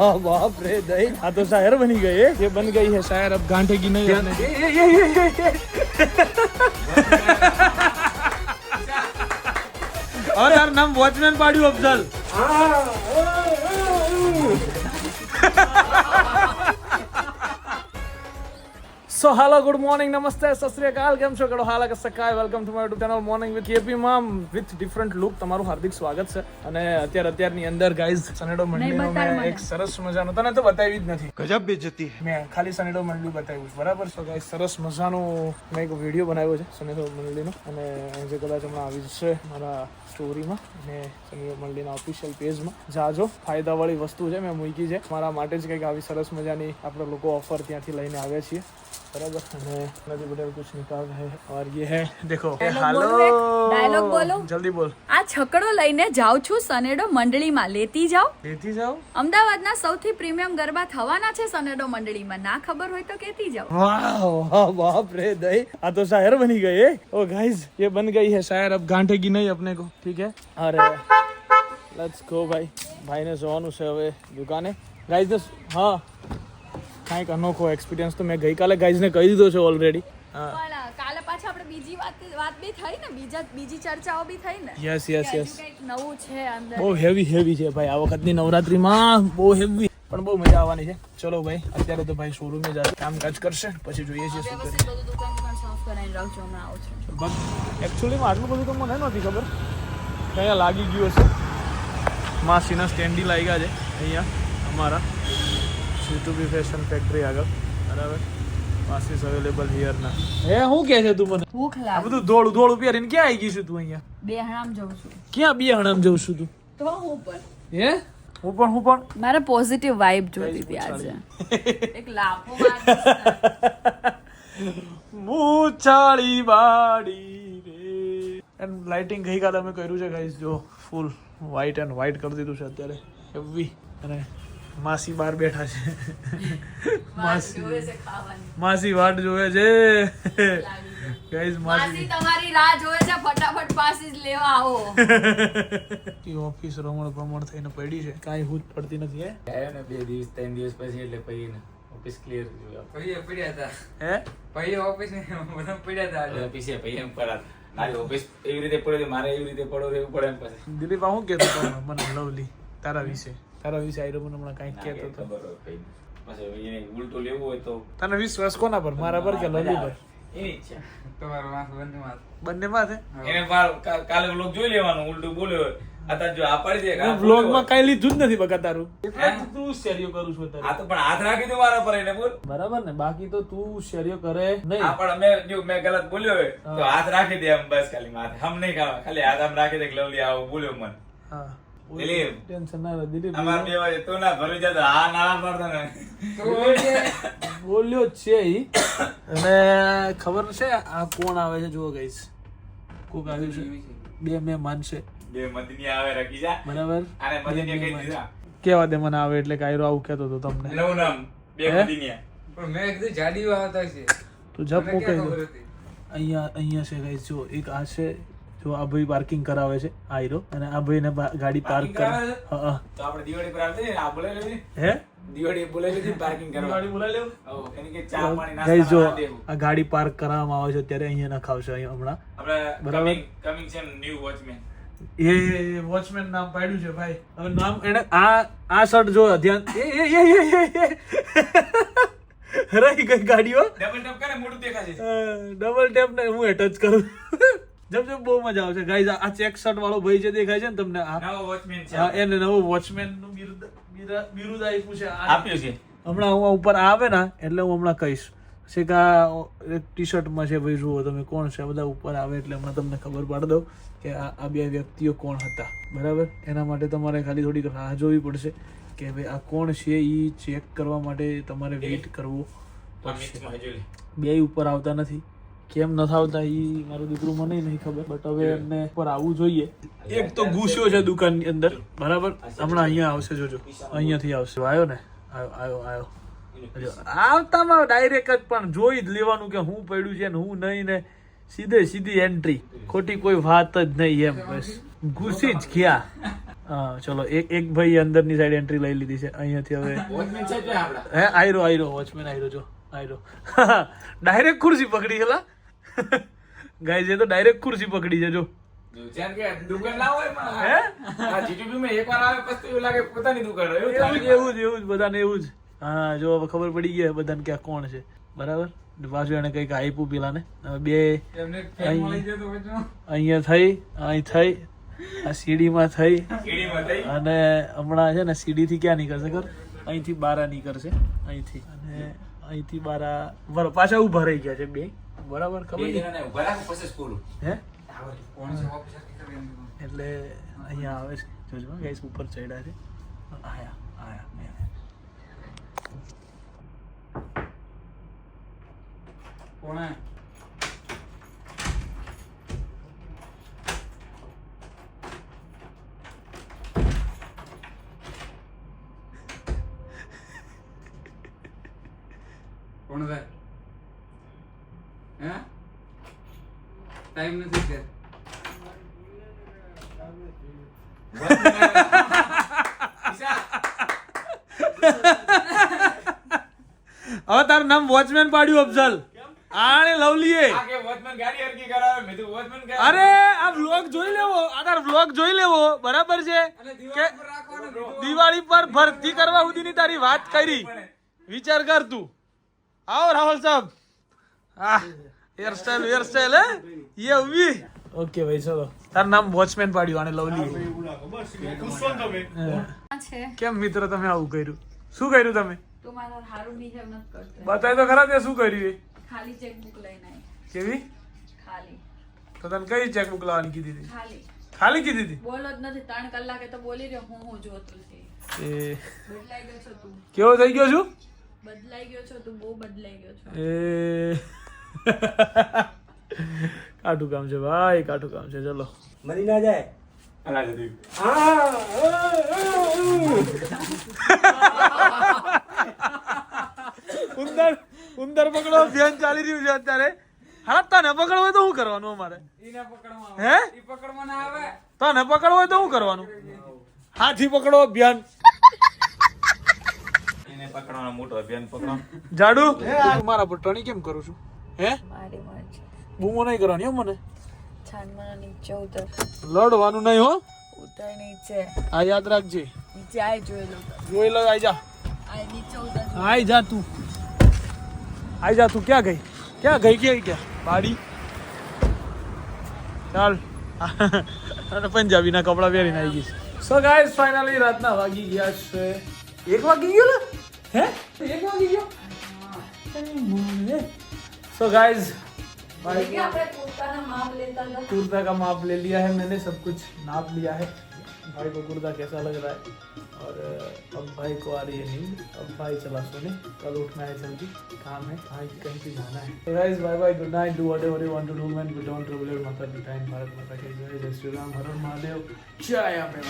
बाप रे दही हाँ तो शायर बनी गई है ये बन गई है शायर अब गांठे की नहीं और यार नाम वॉचमैन पाड़ू Afzal so hello good morning નમસ્તે સત શ્રી કેમ છો કડો હાલા કે સકાય welcome to my YouTube channel morning with KP માં વિથ ડિફરન્ટ લુક તમારું હાર્દિક સ્વાગત છે અને અત્યારે અત્યારની અંદર ગાઈઝ સનેડો મંડળીનો મેં એક સરસ મજાનો તને તો બતાવી જ નથી ગજબ બેજતી મેં ખાલી સનેડો મંડળી બતાવ્યું છે બરાબર છે ગાઈઝ સરસ મજાનો મેં એક વીડિયો બનાવ્યો છે સનેડો મંડળીનો અને જે કદાચ હમણાં આવી જશે મારા સ્ટોરીમાં અને સનેડો મંડળીના ઓફિશિયલ પેજમાં જાજો ફાયદાવાળી વસ્તુ છે મેં મૂકી છે મારા માટે જ કંઈક આવી સરસ મજાની આપણે લોકો ઓફર ત્યાંથી લઈને આવ્યા છીએ બરાબર અને નદી બદલ કુછ નિકાલ है और ये है देखो हेलो Dialogue બોલો. જલ્દી બોલ આ છકડો લઈને જાઉં છું સનેડો મંડળીમાં લેતી જાઓ લેતી જાઓ અમદાવાદના સૌથી પ્રીમિયમ ગરબા થવાના છે સનેડો મંડળીમાં ના ખબર હોય તો કેતી જાઓ वाह वाह बाप रे दही आ तो शायर बनी गई है ओ गाइस ये बन गई है शायर अब गांठेगी नहीं अपने को ठीक है अरे लेट्स गो भाई ભાઈ ને જવાનું છે હવે દુકાને ગાઈઝ ને હા કાંઈક અનોખો એક્સપિરિયન્સ તો મેં ગઈકાલે ગાઈઝને કહી દીધો છે ઓલરેડી કાલે પાછા આપણે બીજી વાત વાત બી થઈ ને? બીજા બીજી ચર્ચાઓ બી થઈ ને? યસ યસ યસ નવું છે અંદર. બહુ હેવી હેવી છે ભાઈ. આ વખતની નવરાત્રીમાં બહુ હેવી પણ બહુ મજા આવવાની છે. ચલો ભાઈ અત્યારે તો ભાઈ શોરૂમે જાય કામકાજ કરશે પછી જોઈએ છીએ શું કરીએ. એકચ્યુઅલીમાં આટલું બધું તો મને નથી ખબર. કયા લાગી ગયું હશે? માસીના સ્ટેન્ડી લાગ્યા છે અહીંયા અમારા. બી ફેશન ફેક્ટરી આગળ. બરાબર? માસીસ અવેલેબલ હિયરના એ શું કહે છે તું મને? ભૂખ આ લાગે બધું દોડું દોડું પહેરીને ક્યાં આવી ગઈ છું તું અહીંયા? બે હણામ જઉં છું. ક્યાં બે હણામ જઉં છું તું? તો હું પણ. હે? હું પણ હું પણ. મારે પોઝિટિવ વાઇબ જોતી હતી આજે. એક લાફો મૂછાળી વાડી રે. એન્ડ લાઇટિંગ ગઈકાલે અમે કર્યું છે ગાઈસ જો ફૂલ વ્હાઈટ એન્ડ વ્હાઈટ કરી દીધું છે અત્યારે. હેવી અને માસી બહાર બેઠા છે. માસી માસી વાટ જોવે છે. ગાઈસ માસી તમારી રાહ જોવે છે ફટાફટ પાસીસ લેવા આવો. ઓફિસ રમણ પ્રમણ થઈને પડી છે. કાંઈ હું પડતી નથી હે? આવ્યો ને બે દિવસ ત્રણ દિવસ પછી એટલે પછી ને ઓફિસ ક્લિયર જોયું પૈયે પડ્યા હતા. હે? પછી ઓફિસ ને બધા પડ્યા હતા આજે. ઓફિસે પછી એમ કરા મારી ઓફિસ એવી રીતે પડ્યો તો મારે એવી રીતે પડો રહેવું પડે એમ પછી. દિલીપ હું શું કહેતો હતો? મને લવલી તારા વિશે. તારા વિશે આયરો મને હમણાં કાંઈક કહેતો હતો ખબર હોય કઈ. નહીં. પછી એને ઉલટું લેવું હોય તો. તને વિશ્વાસ કોના પર? મારા પર કે લવલી પર એની ઈચ્છા તમારો વાંક બંધમાં બંને માં છે એને કાલે vlog જોઈ લેવાનું ઉલટું બોલ્યો અત્યારે જો આ પાડી દે કે આ વ્લોગ બોલ્યો માં કઈ લીધું જ નથી બકા તારું. તું શેરીઓ કરું છું આ તો પણ હાથ રાખી દે મારા પર એને બોલ. બરાબર ને? બાકી તો તું શેરીઓ કરે નહીં. આ પણ મેં જો મેં ગલત બોલ્યો હોય તો હાથ રાખી દે એમ બસ ખાલી માથે. હમ નહીં ખાવા. ખાલી હાથ આમ રાખી દે લવલી આવો બોલ્યો મને. હા. દિલીપ. ટેન્શન ના દિલીપ અમાર બે વાગે તું ના ભરી જતો હા ના પાડતો ને. બોલ્યો છે ઈ. અને ખબર છે આ કોણ આવે છે? જુઓ ગઈસ કોક આવ્યું છે. બે મહેમાન માનશે બે મદની આવે રાખી જા. બરાબર? આને મદની કહી દીધા. કેવા દે મને આવે એટલે કાયરો આવું કહેતો હતો તમને? નવું નામ બે પણ મેં કીધું જાડી વાતા છે. તો જપ મૂકે અહીંયા અહીંયા છે ગાઈસ જો એક આ છે જો આ ભાઈ પાર્કિંગ કરાવે છે આ હીરો. અને આ ભાઈ ને ગાડી પાર્ક કરે. તો આપણે દિવાળી પર આવતી ને આ બોલે હે? દિવાળી પાર્કિંગ કરવા. એની કે ચા પાણી જો આ ગાડી પાર્ક કરવામાં આવે છે ત્યારે અહીંયા નખાવશે અહીંયા હમણાં. આપણે બરાબર. કમિંગ કમિંગ છે ન્યુ વોચમેન એ વોચમેન નામ પાડ્યું છે ભાઈ. હવે નામ એને આ આ શર્ટ જો ધ્યાન એ એ એ એ, એ, એ. રહી ગઈ ગાડીઓ. ડબલ ટેપ કરે મોટું દેખાશે. ડબલ ટેપ ને હું ટચ કરું. જબ જબ બહુ મજા આવશે. ગાઈઝ આ ચેક શર્ટ વાળો ભાઈ જે દેખાય છે ને તમને આ વોચમેન છે એને નવો વોચમેનનું બિરુદ બિરા- બિરુદ આપ્યું છે. આપ્યું છે? હમણાં હું ઉપર આવે ને એટલે હું હમણાં કહીશ. છે કે આ એક ટી શર્ટમાં છે ભાઈ જુઓ તમે કોણ છે. બધા ઉપર આવે એટલે હમણાં તમને ખબર પાડી દઉં કે આ આ બે વ્યક્તિઓ કોણ હતા. બરાબર? એના માટે તમારે ખાલી થોડીક રાહ જોવી પડશે કે ભાઈ આ કોણ છે એ ચેક કરવા માટે તમારે વેઇટ કરવો બે ઉપર આવતા નથી. કેમ નથી આવતા એ મારું દીકરું મને નહીં ખબર બટ હવે એમને ઉપર આવવું જોઈએ. એક તો ગુસ્યો છે દુકાનની અંદર. બરાબર? હમણાં અહીંયા આવશે જોજો. અહીંયાથી આવશે. આવ્યો ને? આવ્યો આવ્યો આવ્યો આવતામાં ડાયરેક્ટ જ પણ જોઈ જ લેવાનું કે હું પડ્યું છે ને હું નહીં ને સીધે સીધી એન્ટ્રી ખોટી કોઈ વાત જ નહીં એમ બસ. ઘૂસી જ ગયા. હા ચલો એક એક ભાઈ અંદરની સાઈડ એન્ટ્રી લઈ લીધી છે. અહીંયાથી હવે વોચમેન છે ત્યાં આપડા હે આયરો આયરો વોચમેન આયરો જો આયરો. ડાયરેક્ટ ખુરશી પકડી છેલા ગાય છે તો ડાયરેક્ટ ખુરશી પકડી છે જો જેમ કે દુકાન ના હોય પણ હે? આ જીટીપી માં એકવાર આવે પછી એવું જ એવું જ બધાને એવું જ. હા જો હવે ખબર પડી ગઈ બધાને કે કોણ છે. બરાબર? પાછું એને કંઈક આપ્યું પેલાને. ને બે. અહીંયા થઈ અહીં થઈ આ સીડીમાં થઈ. અને હમણાં છે ને સીડીથી ક્યાં નીકળશે ખબર? અહીંથી બારા નીકળશે. અહીંથી. અને અહીંથી બારા પાછા ઊભા રહી ગયા છે બે. બરાબર ખબર. હે. એટલે અહીંયા આવે છે. જોજો ગાઈસ ઉપર ચડ્યા છે. આયા આયા આયા. કોણ છે હે ટાઈમ નથી કે હવે તારું નામ વોચમેન પાડ્યું અફઝલ. આણે લવલીએ વોચમેન ગાડી- અરે આ વ્લોગ જોઈ લેવો. આ તાર વ્લોગ જોઈ લેવો. બરાબર છે? કે. દિવાળી પર ભરતી કરવા સુધીની તારી વાત કરી. વિચાર કર તું. આવો રાહુલ સાહેબ. હા. હેર સ્ટાઈલ હેર સ્ટાઈલ હે યે ઉવી ઓકે ભાઈ ચલો તાર નામ વોચમેન પાડ્યું આને લવલી. કેમ મિત્ર તમે આવું કર્યું? શું કર્યું તમે? બતાય તો ખરા તે શું કર્યું ખાલી ચેકબુક લઈને કેવી? ખાલી. તો તને કઈ ચેકબુક લાવવાની કીધી હતી? ખાલી. ખાલી કીધી હતી? બોલો જ નથી ત્રણ કલાકે તો બોલી રહ્યો હું હું જોતું એ. બદલાઈ ગયો છો તું. કેવો થઈ ગયો છું? બદલાઈ ગયો છો તું બહુ બદલાઈ ગયો છો. એ. કાઠું કામ છે ભાઈ કાઠું કામ છે ચલો. મરી ના જાય. ઉંદર ઉંદર પકડો અભિયાન ચાલી રહ્યું છે અત્યારે. હા તને પકડવો હોય તો શું કરવાનું અમારે? હે? તને પકડવો હોય તો શું કરવાનું? હાથી પકડો અભિયાન. એને પકડવાનો મોટો અભિયાન પકડો. જાડુ? મારા પર ટણી કેમ કરું છું? હે? મારી મરજી બૂમો નહીં કરવાની હો મને. છાનમાના નીચે ઉતર. લડવાનું નહીં હો. ઉતર નીચે. આ યાદ રાખજે. નીચે આય જોઈ લો. જોઈ લો આઈ જા. આય નીચે ઉતર. આઈ જા તું. આઈ જા તું. ક્યાં ગઈ? ક્યાં ગઈ? ક્યાં ક્યાં? બાડી ચાલ. અને પંજાબીના કપડા પહેરીને આવી ગઈ સો ગાઈસ ફાઇનલી રાતના વાગી ગયા છે. એક વાગી ગયો ને? હે? એક વાગી ગયો? सो भाई आपने कुर्ता ना माप लेता था? कुर्ता का माप ले लिया है मैंने सब कुछ नाप लिया है। भाई को कुर्ता कैसा लग रहा है? और अब भाई को आ रही है नींद। अब भाई चला सोने। कल उठना है जल्दी। काम है। कहीं कहीं पे जाना है। तो guys bye bye good night do whatever you want to do man but don't trouble your mother the time Bharat माता की जय जय श्री राम हर हर महादेव जय अम्बे